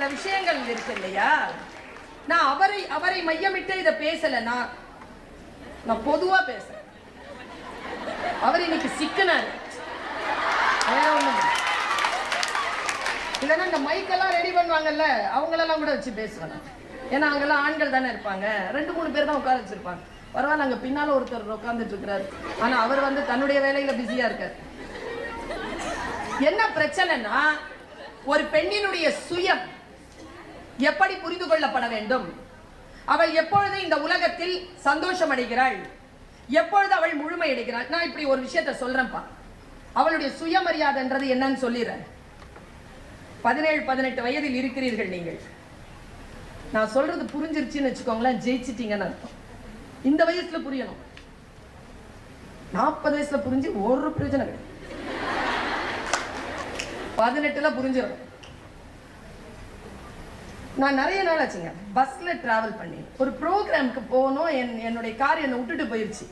சில விஷயங்கள் இருக்கு இல்லையா? நான் அவரை அவரை மையமிட்டு இதை பேசல நான் நான் பொதுவா பேசுறேன். அவர் இன்னைக்கு சிக்கினாரு. வேற ஒண்ணும் இல்லைன்னா இந்த மைக்கெல்லாம் ரெடி பண்ணுவாங்கல்ல அவங்களெல்லாம் கூட வச்சு பேசுவேன். ஏன்னா அங்கெல்லாம் ஆண்கள் தானே இருப்பாங்க. ரெண்டு மூணு பேர் தான் உட்கார வச்சிருப்பாங்க. பரவாயில்ல அங்கே பின்னால் ஒருத்தர் உட்காந்துட்டு இருக்கிறாரு. ஆனால் அவர் வந்து தன்னுடைய வேலையில் பிஸியா இருக்கார். என்ன பிரச்சனைனா ஒரு பெண்ணினுடைய சுயம் எப்படி புரிந்து கொள்ளப்பட வேண்டும்? அவள் எப்பொழுது இந்த உலகத்தில் சந்தோஷம் அடைகிறாள் எப்பொழுது அவள் முழுமை அடைகிறாள் நான் இப்படி ஒரு விஷயத்த சொல்றேன்ப்பா. அவளுடைய சுயமரியாதைன்றது என்னன்னு சொல்லிடுறேன். பதினேழு பதினெட்டு வயதில் இருக்கிறீர்கள் நீங்கள். நான் சொல்றது புரிஞ்சிருச்சுன்னு வச்சுக்கோங்களேன் ஜெயிச்சிட்டீங்கன்னு அர்த்தம். இந்த வயசுல புரியணும். நாற்பது வயசுல புரிஞ்சு ஒரு பிரச்சனை கிடையாது. பதினெட்டுல புரிஞ்சிடும் நான் நிறைய நாள் ஆச்சுங்க. பஸ்ல டிராவல் பண்ணி ஒரு ப்ரோக்ராம்க்கு போகணும் என் என்னுடைய கார் என்னை விட்டுட்டு போயிருச்சு.